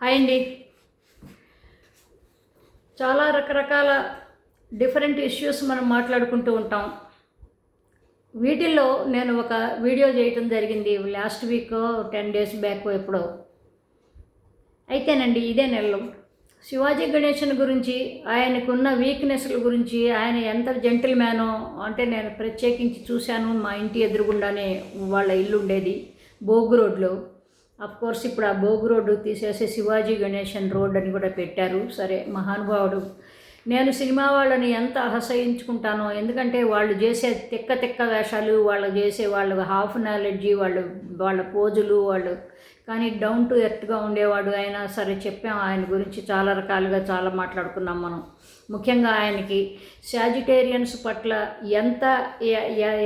Hi అండి. చాలా రకరకాల డిఫరెంట్ ఇష్యూస్ మనం మాట్లాడుకుంటూ ఉంటాం. వీటిల్లో నేను ఒక వీడియో చేయటం జరిగింది last week ten days back ఎప్పుడో. అయితేనండి ఇదే నెలలో. శివాజీ గణేశన్ గురించి ఆయనకున్న వీక్నెస్ల గురించి ఆయన ఎంత జెంటిల్ మ్యానో అంటే నేను ప్రత్యేకించి చూశాను మా ఇంటి ఎదురుగుండానే వాళ్ళ ఇల్లు ఉండేది బోగు రోడ్లో. కోర్స్ ఇప్పుడు ఆ బోగు రోడ్డు తీసేసి శివాజీ గణేశన్ రోడ్ అని కూడా పెట్టారు. సరే మహానుభావుడు నేను సినిమా వాళ్ళని ఎంత అసహించుకుంటానో ఎందుకంటే వాళ్ళు చేసే తిక్క తిక్క వేషాలు వాళ్ళు చేసే వాళ్ళ హాఫ్ నాలెడ్జి వాళ్ళు వాళ్ళ పోజులు వాళ్ళు కానీ డౌన్ టు ఎర్త్గా ఉండేవాడు అయినా సరే చెప్పాం. ఆయన గురించి చాలా రకాలుగా చాలా మాట్లాడుకున్నాం మనం. ముఖ్యంగా ఆయనకి సాజిటేరియన్స్ పట్ల ఎంత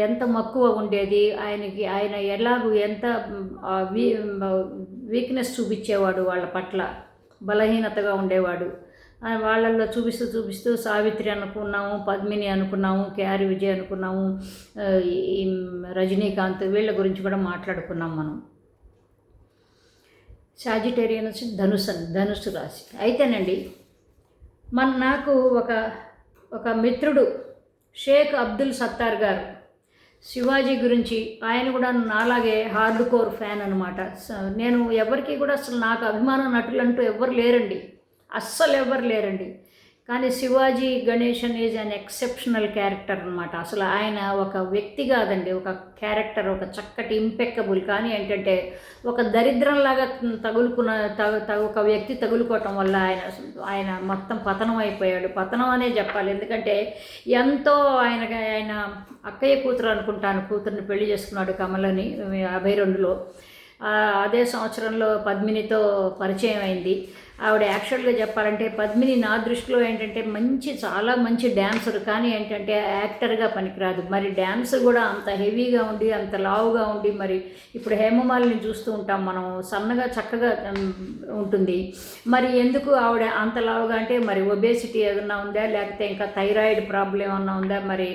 ఎంత మక్కువ ఉండేది ఆయనకి ఆయన ఎలాగూ ఎంత వీ వీక్నెస్ చూపించేవాడు వాళ్ళ పట్ల బలహీనతగా ఉండేవాడు. వాళ్ళల్లో చూపిస్తూ చూపిస్తూ సావిత్రి అనుకున్నాము పద్మిని అనుకున్నాము కేఆర్ విజయ్ అనుకున్నాము రజనీకాంత్ వీళ్ళ గురించి కూడా మాట్లాడుకున్నాం మనం. సాజిటేరియన్స్ ధనుసు ధనుసు రాశి. అయితేనండి మన నాకు ఒక ఒక మిత్రుడు షేక్ అబ్దుల్ సత్తార్ గారు. శివాజీ గురించి ఆయన కూడా నాలాగే హార్డ్ కోర్ ఫ్యాన్ అనమాట నేను ఎవరికి కూడా అసలు నాకు అభిమాన నటులు అంటూ ఎవరు లేరండి. అస్సలు ఎవ్వరు లేరండి. కానీ Sivaji Ganesan is an exceptional character అనమాట అసలు ఆయన ఒక వ్యక్తి కాదండి ఒక క్యారెక్టర్ ఒక చక్కటి ఇంపెక్కబుల్ కానీ ఏంటంటే ఒక దరిద్రంలాగా తగులుకున్న తగ తగ ఒక వ్యక్తి తగులుకోవటం వల్ల ఆయన ఆయన మొత్తం పతనం అయిపోయాడు. పతనం అనే చెప్పాలి. ఎందుకంటే ఎంతో ఆయన ఆయన అక్కయ్య కూతురు అనుకుంటాను కూతురుని పెళ్ళి చేసుకున్నాడు కమలని యాభై రెండులో. అదే సంవత్సరంలో పద్మినితో పరిచయం అయింది. ఆవిడ యాక్చువల్గా చెప్పాలంటే పద్మిని నా దృష్టిలో ఏంటంటే మంచి చాలా మంచి డ్యాన్సర్ కానీ ఏంటంటే యాక్టర్గా పనికిరాదు. మరి డ్యాన్స్ కూడా అంత హెవీగా ఉండి అంత లావుగా ఉండి మరి ఇప్పుడు హేమమాలిని చూస్తూ ఉంటాం మనం. సన్నగా చక్కగా ఉంటుంది. మరి ఎందుకు ఆవిడ అంత లావుగా అంటే మరి ఒబేసిటీ ఏదన్నా ఉందా? లేకపోతే ఇంకా థైరాయిడ్ ప్రాబ్లం ఏమన్నా ఉందా? మరి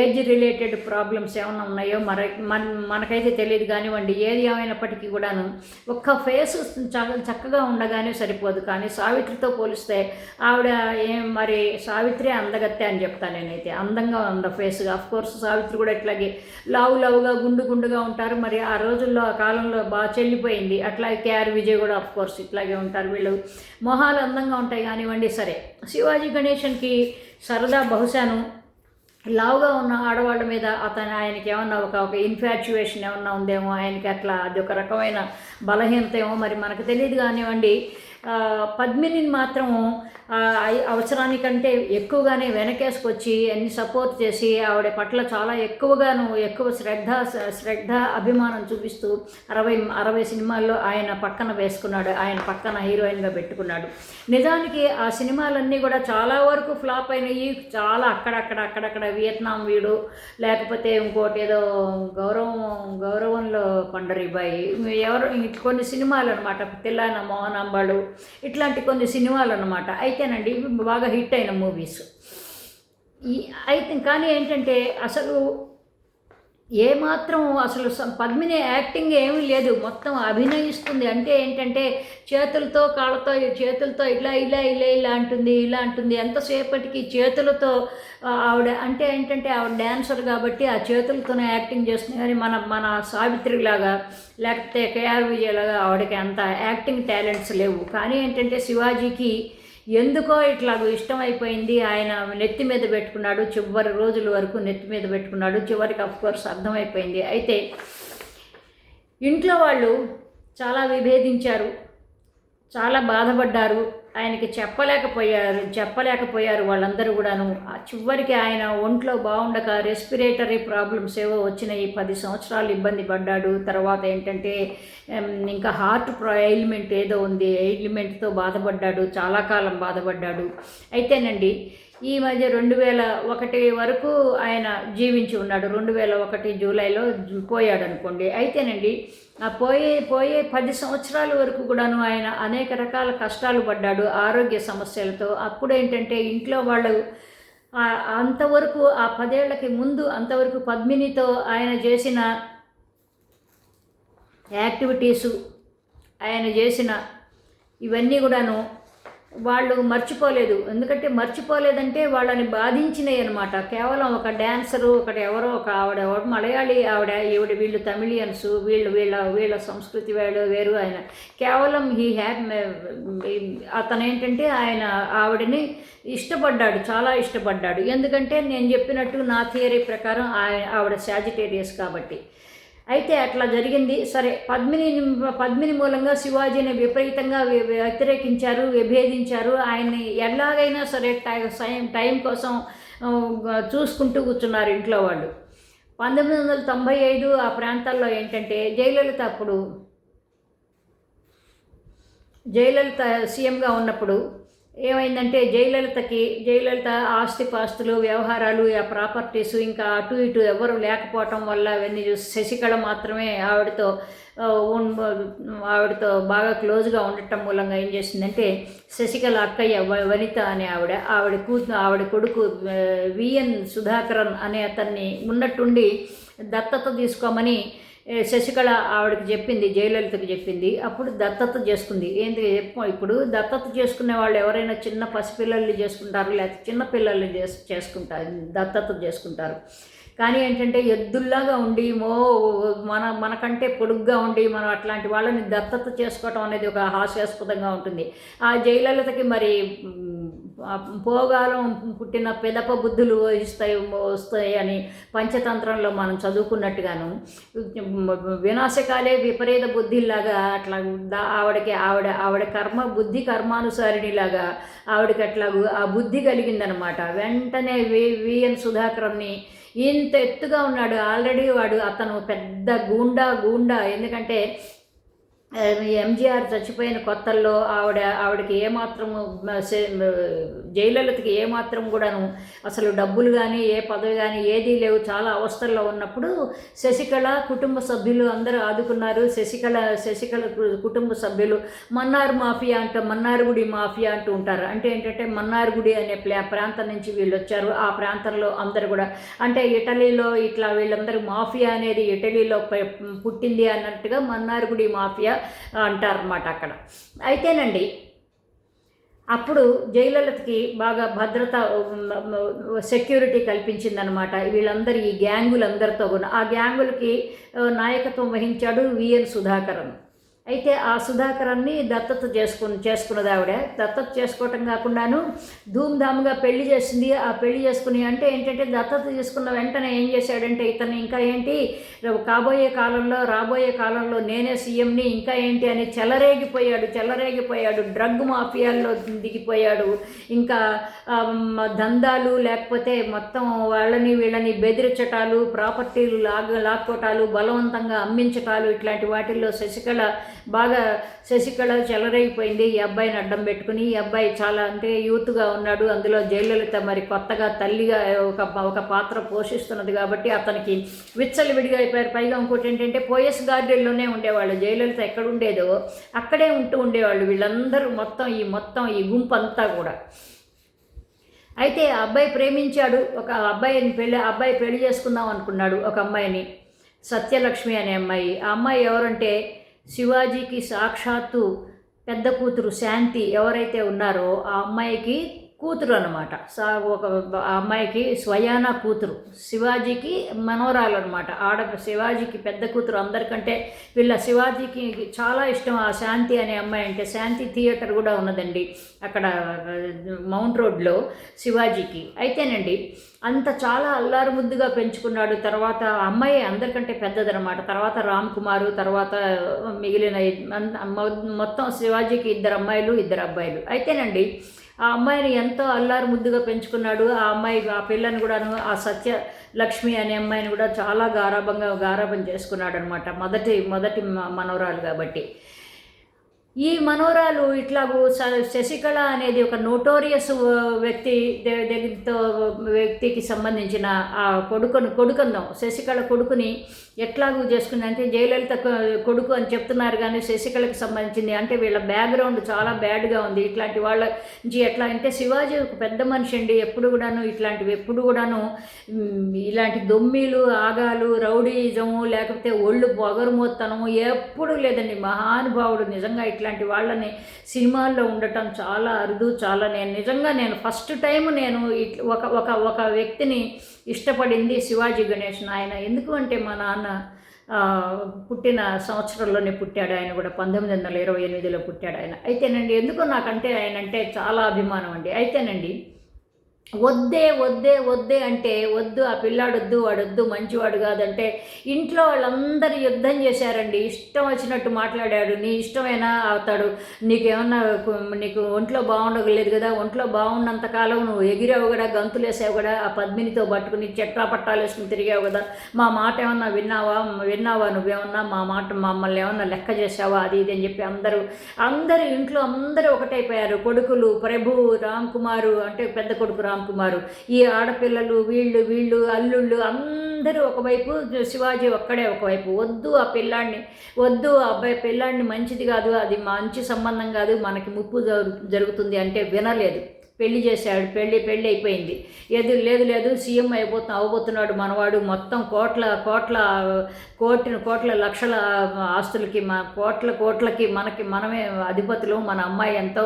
ఏజ్ రిలేటెడ్ ప్రాబ్లమ్స్ ఏమన్నా ఉన్నాయో? మరి మన మనకైతే తెలియదు. కానివ్వండి ఏది ఏమైనప్పటికీ కూడాను ఒక్క ఫేస్ చక్కగా ఉండగానే సరిపోదు. కానీ సావిత్రితో పోలిస్తే ఆవిడ ఏం మరి సావిత్రి అందగత్తే అని చెప్తాను నేనైతే. అందంగా ఉంది ఫేస్గా ఆఫ్ కోర్స్ సావిత్రి కూడా ఇట్లాగే లావు లావుగా గుండు గుండుగా ఉంటారు. మరి ఆ రోజుల్లో ఆ కాలంలో బాగా చెల్లిపోయింది. అట్లా కేఆర్ విజయ్ కూడా అఫ్ కోర్స్ ఇట్లాగే ఉంటారు. వీళ్ళు మొహాలు అందంగా ఉంటాయి కానివ్వండి సరే. శివాజీ గణేషన్కి సరదా బహుశాను. లావుగా ఉన్న ఆడవాళ్ళ మీద అతను ఆయనకి ఏమన్నా ఒక ఒక ఇన్ఫాచ్యుయేషన్ ఏమన్నా ఉందేమో? ఆయనకి అట్లా అది ఒక రకమైన బలహీనత ఏమో మరి మనకు తెలియదు కానివ్వండి. పద్మినిని మాత్రం అవసరానికంటే ఎక్కువగానే వెనకేసుకొచ్చి అన్ని సపోర్ట్ చేసి ఆవిడ పట్ల చాలా ఎక్కువగాను ఎక్కువ శ్రద్ధ శ్రద్ధ అభిమానం చూపిస్తూ అరవై అరవై సినిమాల్లో ఆయన పక్కన వేసుకున్నాడు. ఆయన పక్కన హీరోయిన్గా పెట్టుకున్నాడు. నిజానికి ఆ సినిమాలన్నీ కూడా చాలా వరకు ఫ్లాప్ అయినాయి. చాలా అక్కడక్కడ అక్కడక్కడ వియత్నాం వీడు. లేకపోతే ఇంకోటి ఏదో గౌరవం గౌరవంలో పండరిబాయి ఎవరు కొన్ని సినిమాలు అనమాట తెల్లాన మోహనాంబాడు ఇట్లాంటి కొన్ని సినిమాలు అనమాట అయితేనండి ఇవి బాగా హిట్ అయిన మూవీస్. ఈ అయితే కానీ ఏంటంటే అసలు ఏమాత్రం అసలు పద్మిని యాక్టింగ్ ఏమీ లేదు. మొత్తం అభినయిస్తుంది. అంటే ఏంటంటే చేతులతో కాళ్ళతో చేతులతో ఇలా ఇలా ఇలా ఇలా అంటుంది ఇలా అంటుంది. ఎంతసేపటికి చేతులతో ఆవిడ అంటే ఏంటంటే ఆవిడ డ్యాన్సర్ కాబట్టి ఆ చేతులతోనే యాక్టింగ్ చేస్తుంది. కానీ మన మన సావిత్రి లాగా లేకపోతే కేఆర్ విజయ్ లాగా ఆవిడకి అంత యాక్టింగ్ టాలెంట్స్ లేవు. కానీ ఏంటంటే శివాజీకి ఎందుకో ఇట్లాగ ఇష్టమైపోయింది. ఆయన నెత్తి మీద పెట్టుకున్నాడు. చివరి రోజుల వరకు నెత్తి మీద పెట్టుకున్నాడు. చివరికి అఫ్కోర్స్ అర్థమైపోయింది. అయితే ఇంట్లో వాళ్ళు చాలా విభేదించారు. చాలా బాధపడ్డారు. ఆయనకి చెప్పలేకపోయారు చెప్పలేకపోయారు వాళ్ళందరూ కూడాను. ఆ చివరికి ఆయన ఒంట్లో బాగుండక రెస్పిరేటరీ ప్రాబ్లమ్స్ ఏవో వచ్చినాయి. పది సంవత్సరాలు ఇబ్బంది పడ్డాడు. తర్వాత ఏంటంటే ఇంకా హార్ట్ ప్రో ఎయిల్మెంట్ ఏదో ఉంది. ఎయిల్మెంట్తో బాధపడ్డాడు. చాలా కాలం బాధపడ్డాడు. అయితేనండి ఈ మధ్య రెండు వేల ఒకటి వరకు ఆయన జీవించి ఉన్నాడు. రెండు వేల ఒకటి జూలైలో పోయాడు అనుకోండి. అయితేనండి ఆ పోయే పోయే పది సంవత్సరాల వరకు కూడాను ఆయన అనేక రకాల కష్టాలు పడ్డాడు. ఆరోగ్య సమస్యలతో అప్పుడు ఏంటంటే ఇంట్లో వాళ్ళు అంతవరకు ఆ పదేళ్ళకి ముందు అంతవరకు పద్మినితో ఆయన చేసిన యాక్టివిటీసు ఆయన చేసిన ఇవన్నీ కూడాను వాళ్ళు మర్చిపోలేదు. ఎందుకంటే మర్చిపోలేదంటే వాళ్ళని బాధించినాయి అనమాట కేవలం ఒక డ్యాన్సరు ఒకటి ఎవరో ఒక ఆవిడ ఎవరు మలయాళీ ఆవిడ ఈవిడ వీళ్ళు తమిళియన్స్ వీళ్ళు వీళ్ళ వీళ్ళ సంస్కృతి వాళ్ళు వేరు ఆయన. కేవలం హీ హ్యాప్ అతను ఏంటంటే ఆయన ఆవిడని ఇష్టపడ్డాడు చాలా ఇష్టపడ్డాడు. ఎందుకంటే నేను చెప్పినట్టు నా థియరీ ప్రకారం ఆయన ఆవిడ సాజిటేరియస్ కాబట్టి. అయితే అట్లా జరిగింది. సరే పద్మిని పద్మిని మూలంగా శివాజీని విపరీతంగా వ్య- వ్యతిరేకించారు విభేదించారు. ఆయన్ని ఎలాగైనా సరే టై- టైం టైం కోసం చూసుకుంటూ కూర్చున్నారు ఇంట్లో వాళ్ళు. పంతొమ్మిది వందల తొంభై ఐదు ఆ ప్రాంతాల్లో ఏంటంటే జయలలిత అప్పుడు జయలలిత సీఎంగా ఉన్నప్పుడు ఏమైందంటే జయలలితకి జయలలిత ఆస్తి పాస్తులు వ్యవహారాలు ఆ ప్రాపర్టీస్ ఇంకా అటు ఇటు ఎవరు లేకపోవటం వల్ల అవన్నీ చూసి శశికళ మాత్రమే ఆవిడతో ఆవిడతో బాగా క్లోజ్గా ఉండటం మూలంగా ఏం చేసిందంటే శశికళ అక్కయ్య వనిత అనే ఆవిడ ఆవిడ కూతు ఆవిడ కొడుకు విఎన్ సుధాకరన్ అనే అతన్ని ఉన్నట్టుండి దత్తత తీసుకోమని శశికళ ఆవిడకి చెప్పింది జయలలితకి చెప్పింది. అప్పుడు దత్తత చేసుకుంది. ఏంటి చెప్ప- ఇప్పుడు దత్తత చేసుకునే వాళ్ళు ఎవరైనా చిన్న పసిపిల్లల్ని చేసుకుంటారు లేకపోతే చిన్న పిల్లల్ని చేసు చేసుకుంటారు దత్తత చేసుకుంటారు. కానీ ఏంటంటే ఎద్దుల్లాగా ఉండి మో మన మనకంటే పొడుగ్గా ఉండి మనం అట్లాంటి వాళ్ళని దత్తత చేసుకోవటం అనేది ఒక హాస్యాస్పదంగా ఉంటుంది. ఆ జయలలితకి మరి పోగాలం పుట్టిన పిదప బుద్ధులు వహిస్తాయి వస్తాయి అని పంచతంత్రంలో మనం చదువుకున్నట్టుగాను వినాశకాలే విపరీత బుద్ధిలాగా అట్లా ఆవిడకి ఆవిడ ఆవిడ కర్మ బుద్ధి కర్మానుసారిణిలాగా ఆవిడకి అట్లా ఆ బుద్ధి కలిగిందనమాట. వెంటనే వి విఎన్ సుధాకర్ని ఇంత ఎత్తుగా ఉన్నాడు. ఆల్రెడీ వాడు అతను పెద్ద గూండా గూండా. ఎందుకంటే ఎంజీఆర్ చచ్చిపోయిన కొత్తల్లో ఆవిడ ఆవిడకి ఏమాత్రము జయలలితకి ఏమాత్రం కూడాను అసలు డబ్బులు కానీ ఏ పదవి కానీ ఏదీ లేవు. చాలా అవస్థల్లో ఉన్నప్పుడు శశికళ కుటుంబ సభ్యులు అందరూ ఆదుకున్నారు. శశికళ శశికళ కుటుంబ సభ్యులు మన్నార్ మాఫియా అంటూ మన్నారుగుడి మాఫియా అంటూ ఉంటారు. అంటే ఏంటంటే మన్నారుగుడి అనే ప్లా ప్రాంతం నుంచి వీళ్ళు వచ్చారు. ఆ ప్రాంతంలో అందరు కూడా అంటే ఇటలీలో ఇట్లా వీళ్ళందరూ మాఫియా అనేది ఇటలీలో పుట్టింది అన్నట్టుగా మన్నారుగుడి మాఫియా అంటారన్నమాట అక్కడ. అయితేనండి అప్పుడు జయలలితకి బాగా భద్రత సెక్యూరిటీ కల్పించిందనమాట వీళ్ళందరూ ఈ గ్యాంగులందరితో కూడా. ఆ గ్యాంగులకి నాయకత్వం వహించాడు విఎన్ సుధాకరన్. అయితే ఆ సుధాకరాన్ని దత్తత చేసుకుని చేసుకున్నది ఆవిడ. దత్తత చేసుకోవటం కాకుండాను ధూమ్ధామ్గా పెళ్ళి చేసింది. ఆ పెళ్ళి చేసుకుని అంటే ఏంటంటే దత్తత చేసుకున్న వెంటనే ఏం చేశాడంటే ఇతను ఇంకా ఏంటి కాబోయే కాలంలో రాబోయే కాలంలో నేనే సీఎంని ఇంకా ఏంటి అని చెలరేగిపోయాడు చెలరేగిపోయాడు. డ్రగ్ మాఫియాల్లో దిగిపోయాడు. ఇంకా దందాలు లేకపోతే మొత్తం వాళ్ళని వీళ్ళని బెదిరించటాలు ప్రాపర్టీలు లాగ్ లాక్కోటాలు బలవంతంగా అమ్మించటాలు ఇట్లాంటి వాటిల్లో శశికళ బాగా శశికళ చెలరైపోయింది ఈ అబ్బాయిని అడ్డం పెట్టుకుని ఈ అబ్బాయి చాలా అంటే యూత్గా ఉన్నాడు. అందులో జయలలిత మరి కొత్తగా తల్లిగా ఒక ఒక పాత్ర పోషిస్తున్నది కాబట్టి అతనికి విచ్చలవిడిగా అయిపోయారు. పైగా ఇంకోటి ఏంటంటే పోయస్ గార్డెన్లోనే ఉండేవాళ్ళు. జయలలిత ఎక్కడ ఉండేదో అక్కడే ఉంటూ ఉండేవాళ్ళు వీళ్ళందరూ మొత్తం ఈ మొత్తం ఈ గుంపు అంతా కూడా. అయితే ఆ అబ్బాయి ప్రేమించాడు. ఒక అబ్బాయిని పెళ్ళి ఆ అబ్బాయి పెళ్ళి చేసుకుందాం అనుకున్నాడు ఒక అమ్మాయిని. సత్యలక్ష్మి అనే అమ్మాయి. ఆ అమ్మాయి ఎవరంటే శివాజీకి సాక్షాత్తు పెద్ద కూతురు శాంతి ఎవరైతే ఉన్నారో ఆ అమ్మాయికి కూతురు అనమాట ఒక ఆ అమ్మాయికి స్వయాన కూతురు. శివాజీకి మనవరాలు అనమాట ఆడ శివాజీకి పెద్ద కూతురు అందరికంటే వీళ్ళ శివాజీకి చాలా ఇష్టం ఆ శాంతి అనే అమ్మాయి అంటే శాంతి థియేటర్ కూడా ఉన్నదండి అక్కడ మౌంట్ రోడ్లో శివాజీకి. అయితేనండి అంత చాలా అల్లారు ముద్దుగా పెంచుకున్నాడు. తర్వాత అమ్మాయి అందరికంటే పెద్దదనమాట తర్వాత రామ్ కుమారు తర్వాత మిగిలిన మొత్తం శివాజీకి ఇద్దరు అమ్మాయిలు ఇద్దరు అబ్బాయిలు. అయితేనండి ఆ అమ్మాయిని ఎంతో అల్లారు ముద్దుగా పెంచుకున్నాడు ఆ అమ్మాయి ఆ పిల్లని కూడాను ఆ సత్య లక్ష్మి అనే అమ్మాయిని కూడా చాలా గారాభంగా గారాభం చేసుకున్నాడు అనమాట మొదటి మొదటి మ- మనవరాలు కాబట్టి. ఈ మనోరాలు ఇట్లాగూ స- శశికళ అనేది ఒక నోటోరియస్ వ్యక్తి దగ్గరతో వ్యక్తికి సంబంధించిన ఆ కొడుకును కొడుకుందాం. శశికళ కొడుకుని ఎట్లాగూ చేసుకుంది అంటే జయలలిత కొడుకు అని చెప్తున్నారు కానీ శశికళకి సంబంధించింది అంటే వీళ్ళ బ్యాక్గ్రౌండ్ చాలా బ్యాడ్గా ఉంది. ఇట్లాంటి వాళ్ళ నుంచి ఎట్లా అంటే శివాజీ ఒక పెద్ద మనిషి అండి. ఎప్పుడు కూడాను ఇట్లాంటివి ఎప్పుడు కూడాను ఇలాంటి దొమ్మిలు ఆగాలు రౌడీజము లేకపోతే ఒళ్ళు పొగరుమోత్తనము ఎప్పుడు లేదండి. మహానుభావుడు నిజంగా ఇట్లా ఇట్లాంటి వాళ్ళని సినిమాల్లో ఉండటం చాలా అరుదు చాలా నేను నిజంగా నేను ఫస్ట్ టైం నేను ఇట్- ఒక ఒక ఒక వ్యక్తిని ఇష్టపడింది శివాజీ గణేషన్ ఆయన ఎందుకు అంటే మా నాన్న పుట్టిన సంవత్సరంలోనే పుట్టాడు ఆయన కూడా పంతొమ్మిది వందల ఇరవై ఎనిమిదిలో పుట్టాడు ఆయన. అయితేనండి ఎందుకు నాకంటే ఆయన అంటే చాలా అభిమానం అండి. అయితేనండి వద్దే వద్దే వద్దే అంటే వద్దు ఆ పిల్లాడు వద్దు వాడు వద్దు మంచివాడు కాదంటే ఇంట్లో వాళ్ళందరూ యుద్ధం చేశారండి. ఇష్టం వచ్చినట్టు మాట్లాడాడు. నీ ఇష్టమైనా అవుతాడు నీకేమన్నా నీకు ఒంట్లో బాగుండగలేదు కదా? ఒంట్లో బాగున్నంత కాలం నువ్వు ఎగిరావు కూడా గంతులు వేసావు కూడా ఆ పద్మినితో పట్టుకుని చెట్లా పట్టాలు వేసుకుని తిరిగావు కదా? మా మాట ఏమన్నా విన్నావా? విన్నావా నువ్వేమన్నా? మా మాట మమ్మల్ని ఏమన్నా లెక్క చేసావా అది ఇది అని చెప్పి అందరూ అందరూ ఇంట్లో అందరూ ఒకటైపోయారు. కొడుకులు ప్రభు రామ్ కుమారు అంటే పెద్ద కొడుకు రామ్ కుమారు ఈ ఆడపిల్లలు వీళ్ళు వీళ్ళు అల్లుళ్ళు అందరూ ఒకవైపు శివాజీ ఒక్కడే ఒకవైపు. వద్దు ఆ పిల్లాడిని వద్దు ఆ అబ్బాయి పిల్లాడిని మంచిది కాదు అది మంచి సంబంధం కాదు మనకి ముప్పు జరుగుతుంది అంటే వినలేదు. పెళ్ళి చేశాడు పెళ్ళి పెళ్ళి అయిపోయింది. ఏది లేదు లేదు సీఎం అయిపోతున్నా అవ్వబోతున్నాడు మనవాడు. మొత్తం కోట్ల కోట్ల కోటిన కోట్ల లక్షల ఆస్తులకి మా కోట్ల కోట్లకి మనకి మనమే అధిపతులు. మన అమ్మాయి ఎంతో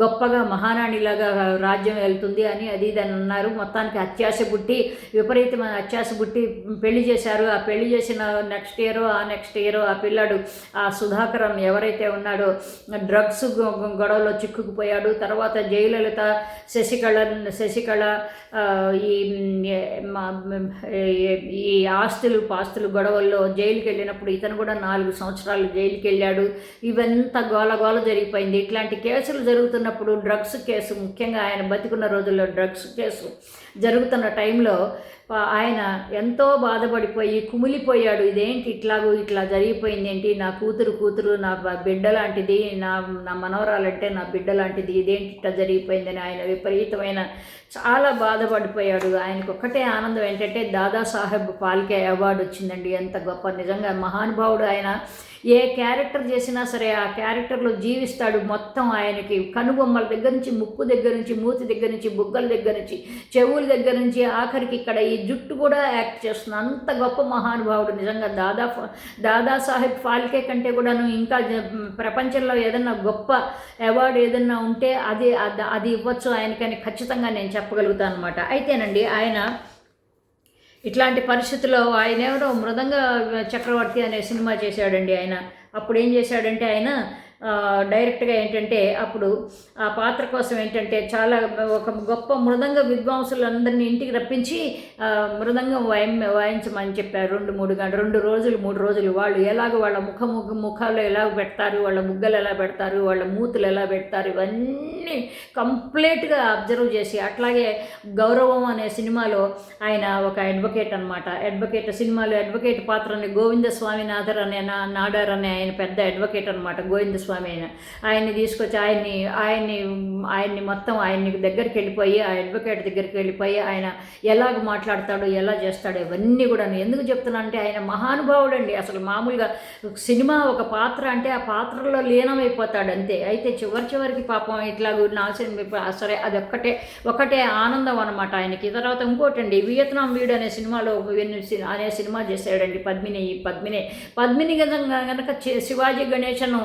గొప్పగా మహారాణిలాగా రాజ్యం వెళ్తుంది అని అది ఇది అని అన్నారు. మొత్తానికి అత్యాశ పుట్టి విపరీతమైన అత్యాశ పుట్టి పెళ్ళి చేశారు. ఆ పెళ్ళి చేసిన నెక్స్ట్ ఇయర్ ఆ నెక్స్ట్ ఇయర్ ఆ పిల్లాడు ఆ సుధాకరం ఎవరైతే ఉన్నాడో డ్రగ్స్ గొడవలో చిక్కుకుపోయాడు. తర్వాత జయలలిత శశికళ శశికళ ఈ ఈ- ఈ ఆస్తులు పాస్తులు గొడవల్లో జైలుకి వెళ్ళినప్పుడు ఇతను కూడా నాలుగు సంవత్సరాలు జైలుకి వెళ్ళాడు ఇవంతా గోల గోల జరిగిపోయింది. ఇట్లాంటి కేసులు జరుగుతున్నప్పుడు డ్రగ్స్ కేసు ముఖ్యంగా ఆయన బతికున్న రోజుల్లో డ్రగ్స్ కేసు జరుగుతున్న టైంలో ఆయన ఎంతో బాధపడిపోయి కుమిలిపోయాడు. ఇదేంటి ఇట్లాగూ ఇట్లా జరిగిపోయింది ఏంటి? నా కూతురు కూతురు నా బిడ్డ లాంటిది నా నా మనవరాలంటే నా బిడ్డ లాంటిది ఇదేంటి ఇట్లా జరిగిపోయిందని ఆయన విపరీతమైన చాలా బాధపడిపోయాడు. ఆయనకు ఒక్కటే ఆనందం ఏంటంటే దాదాసాహెబ్ పాల్కే అవార్డు వచ్చిందండి. ఎంత గొప్ప నిజంగా మహానుభావుడు ఆయన. ఏ క్యారెక్టర్ చేసినా సరే ఆ క్యారెక్టర్లో జీవిస్తాడు మొత్తం ఆయనకి. కనుబొమ్మల దగ్గర నుంచి ముక్కు దగ్గర నుంచి మూతి దగ్గర నుంచి బుగ్గల దగ్గర నుంచి చెవుల దగ్గర నుంచి ఆఖరికి ఇక్కడ ఈ జుట్టు కూడా యాక్ట్ చేస్తుంది. అంత గొప్ప మహానుభావుడు. నిజంగా దాదా దాదాసాహెబ్ ఫాల్కే కంటే కూడాను ఇంకా ప్రపంచంలో ఏదన్నా గొప్ప అవార్డు ఏదన్నా ఉంటే అది అది- అది ఇవ్వచ్చు ఆయనకని ఖచ్చితంగా నేను చెప్పగలుగుతాను అనమాట అయితేనండి ఆయన ఇట్లాంటి పరిస్థితుల్లో ఆయన ఎవరో మృదంగ చక్రవర్తి అనే సినిమా చేశాడండి ఆయన. అప్పుడు ఏం చేశాడంటే ఆయన డైరెక్ట్గా ఏంటంటే అప్పుడు ఆ పాత్ర కోసం ఏంటంటే చాలా ఒక గొప్ప మృదంగ విద్వాంసులందరినీ ఇంటికి రప్పించి మృదంగం వాయి వాయించమని చెప్పారు. రెండు మూడు గంటలు రెండు రోజులు మూడు రోజులు వాళ్ళు ఎలాగ వాళ్ళ ముఖ ముఖ ముఖాలు ఎలా పెడతారు వాళ్ళ ముగ్గలు ఎలా పెడతారు వాళ్ళ మూతులు ఎలా పెడతారు ఇవన్నీ కంప్లీట్గా అబ్జర్వ్ చేసి అట్లాగే గౌరవం అనే సినిమాలో ఆయన ఒక అడ్వకేట్ అనమాట అడ్వకేట్ సినిమాలో అడ్వకేట్ పాత్రని గోవింద స్వామినాథర్ అనే నాడర్ నాడార్ అనే ఆయన పెద్ద అడ్వకేట్ అనమాట గోవింద స్వామి ఆయన ఆయన్ని తీసుకొచ్చి ఆయన్ని ఆయన్ని ఆయన్ని మొత్తం ఆయన్ని దగ్గరికి వెళ్ళిపోయి ఆ అడ్వకేట్ దగ్గరికి వెళ్ళిపోయి ఆయన ఎలాగ మాట్లాడతాడు ఎలా చేస్తాడో ఇవన్నీ కూడా ఎందుకు చెప్తున్నా అంటే ఆయన మహానుభావుడు అండి అసలు మామూలుగా సినిమా ఒక పాత్ర అంటే ఆ పాత్రలో లీనమైపోతాడు అంతే. అయితే చివరి చివరికి పాపం ఇట్లా నాశనం సరే అది ఒక్కటే ఒకటే ఆనందం అనమాట ఆయనకి. తర్వాత ఇంకోటండి వియత్నాం వీడు అనే సినిమాలో అనే సినిమా చేశాడండి పద్మిని ఈ పద్మిని పద్మిని కనుక శివాజీ గణేశను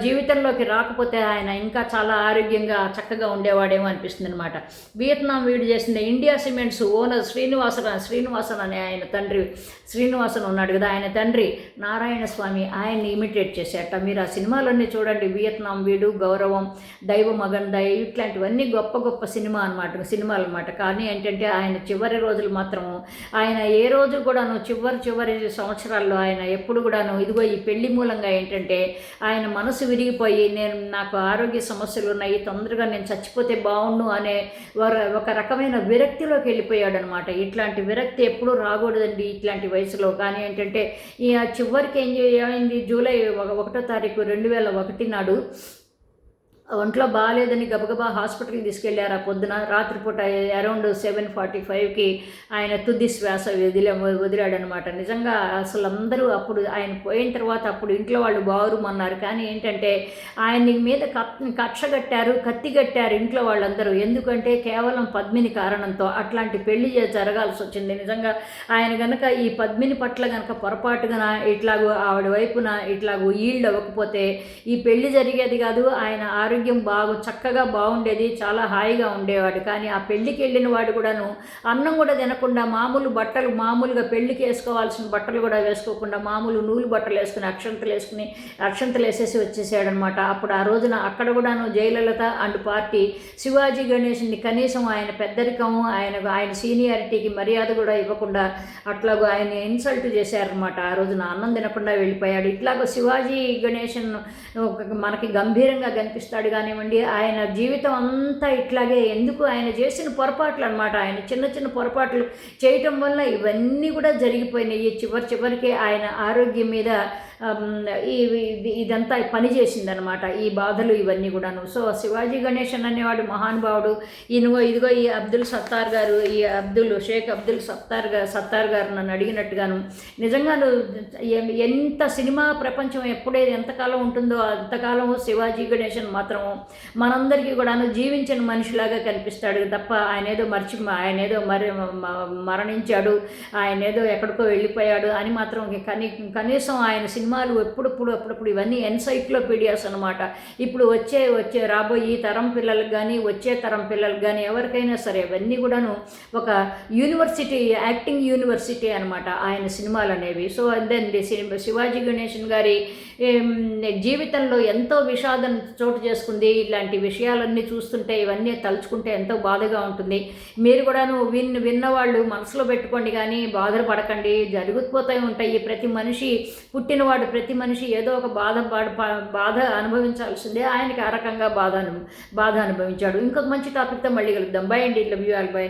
జీవితంలోకి రాకపోతే ఆయన ఇంకా చాలా ఆరోగ్యంగా చక్కగా ఉండేవాడేమో అనిపిస్తుంది అనమాట వియత్నాం వీడు చేసిన India cements owner Srinivasan Srinivasan అనే ఆయన తండ్రి శ్రీనివాసన్ ఉన్నాడు కదా ఆయన తండ్రి నారాయణ స్వామి ఆయన్ని ఇమిటేట్ చేశాట మీరు ఆ సినిమాలన్నీ చూడండి. వియత్నాం వీడు గౌరవం దైవ మగన్ దయ ఇట్లాంటివన్నీ గొప్ప గొప్ప సినిమా అనమాట సినిమాలు అనమాట కానీ ఏంటంటే ఆయన చివరి రోజులు మాత్రము ఆయన ఏ రోజు కూడాను చివరి చివరి సంవత్సరాల్లో ఆయన ఎప్పుడు కూడాను ఇదిగో ఈ పెళ్ళి మూలంగా ఏంటంటే ఆయన మనసు విరిగిపోయి నేను నాకు ఆరోగ్య సమస్యలు ఉన్నాయి తొందరగా నేను చచ్చిపోతే బాగుండు అనే వారు ఒక రకమైన విరక్తిలోకి వెళ్ళిపోయాడు అనమాట ఇట్లాంటి విరక్తి ఎప్పుడూ రాకూడదండి ఇట్లాంటి వయసులో. కానీ ఏంటంటే ఈ చివరికి ఏం ఏమైంది? జూలై ఒక- ఒకటో తారీఖు రెండు వేల ఒకటి నాడు ఒంట్లో బాగాలేదని గబగబా హాస్పిటల్కి తీసుకెళ్ళారు ఆ పొద్దున రాత్రిపూట అరౌండ్ సెవెన్ ఫార్టీ ఫైవ్కి ఆయన తుది శ్వాస వదిలే వదిలాడనమాట. నిజంగా అసలు అందరూ అప్పుడు ఆయన పోయిన తర్వాత అప్పుడు ఇంట్లో వాళ్ళు బాగురుమన్నారు కానీ ఏంటంటే ఆయన మీద కక్ష కట్టారు కత్తి కట్టారు ఇంట్లో వాళ్ళందరూ. ఎందుకంటే కేవలం పద్మిని కారణంతో అట్లాంటి పెళ్ళి జరగాల్సి వచ్చింది. నిజంగా ఆయన గనక ఈ పద్మిని పట్ల గనక పొరపాటుగా ఇట్లాగూ ఆవిడ వైపున ఇట్లాగూ ఈల్డ్ అవ్వకపోతే ఈ పెళ్ళి జరిగేది కాదు. ఆయన ఆరోగ్య ఆరోగ్యం బాగు చక్కగా బాగుండేది చాలా హాయిగా ఉండేవాడు. కానీ ఆ పెళ్ళికి వెళ్ళిన వాడు కూడాను అన్నం కూడా తినకుండా మామూలు బట్టలు మామూలుగా పెళ్ళికి వేసుకోవాల్సిన బట్టలు కూడా వేసుకోకుండా మామూలు నూలు బట్టలు వేసుకుని అక్షంతలు వేసుకుని అక్షంతలు వేసేసి వచ్చేసాడనమాట అప్పుడు ఆ రోజున అక్కడ కూడాను జయలలిత అండ్ పార్టీ శివాజీ గణేష్ని కనీసం ఆయన పెద్దరికం ఆయన ఆయన సీనియారిటీకి మర్యాద కూడా ఇవ్వకుండా అట్లాగో ఆయన ఇన్సల్ట్ చేశారనమాట ఆ రోజున అన్నం తినకుండా వెళ్ళిపోయాడు. ఇట్లాగో శివాజీ గణేషన్ మనకి గంభీరంగా కనిపిస్తాడు. చేశాడు కానివ్వండి ఆయన జీవితం అంతా ఇట్లాగే ఎందుకు ఆయన చేసిన పొరపాట్లు అనమాట ఆయన చిన్న చిన్న పొరపాట్లు చేయటం వల్ల ఇవన్నీ కూడా జరిగిపోయినాయి. చివరి చివరికి ఆయన ఆరోగ్యం మీద ఇదంతా పని చేసిందనమాట ఈ బాధలు ఇవన్నీ కూడాను. సో శివాజీ గణేషన్ అనేవాడు మహానుభావుడు. ఇనుగో ఇదిగో ఈ అబ్దుల్ సత్తార్ గారు ఈ అబ్దుల్ షేక్ అబ్దుల్ సత్తార్ గారు సత్తార్ గారు నన్ను అడిగినట్టుగాను నిజంగా ఎంత సినిమా ప్రపంచం ఎప్పుడే ఎంతకాలం ఉంటుందో అంతకాలం శివాజీ గణేషన్ మాత్రము మనందరికీ కూడాను జీవించిన మనిషిలాగా కనిపిస్తాడు తప్ప ఆయన ఏదో మర్చి ఆయన ఏదో మరి మరణించాడు ఆయన ఏదో ఎక్కడికో వెళ్ళిపోయాడు అని మాత్రం కనీ కనీసం ఆయన సినిమా సినిమాలు ఎప్పుడప్పుడు అప్పుడప్పుడు ఇవన్నీ ఎన్సైక్లోపీడియాస్ అనమాట ఇప్పుడు వచ్చే వచ్చే రాబోయే తరం పిల్లలకు కానీ వచ్చే తరం పిల్లలకు కానీ ఎవరికైనా సరే అవన్నీ కూడాను ఒక యూనివర్సిటీ యాక్టింగ్ యూనివర్సిటీ అనమాట ఆయన సినిమాలు అనేవి. సో దెన్ శివాజీ గణేషన్ గారి జీవితంలో ఎంతో విషాదం చోటు చేసుకుంది. ఇలాంటి విషయాలన్నీ చూస్తుంటే ఇవన్నీ తలుచుకుంటే ఎంతో బాధగా ఉంటుంది. మీరు కూడాను విన్ విన్నవాళ్ళు మనసులో పెట్టుకోండి కానీ బాధలు పడకండి. జరుగుతుపోతూ ఉంటాయి. ప్రతి మనిషి పుట్టినవాడు వాడు ప్రతి మనిషి ఏదో ఒక బాధ బాధ అనుభవించాల్సిందే. ఆయనకి ఆ రకంగా బాధ బాధ అనుభవించాడు. ఇంకొక మంచి టాపిక్తో మళ్ళీ కలుద్దాం. బై అండి. Love you all by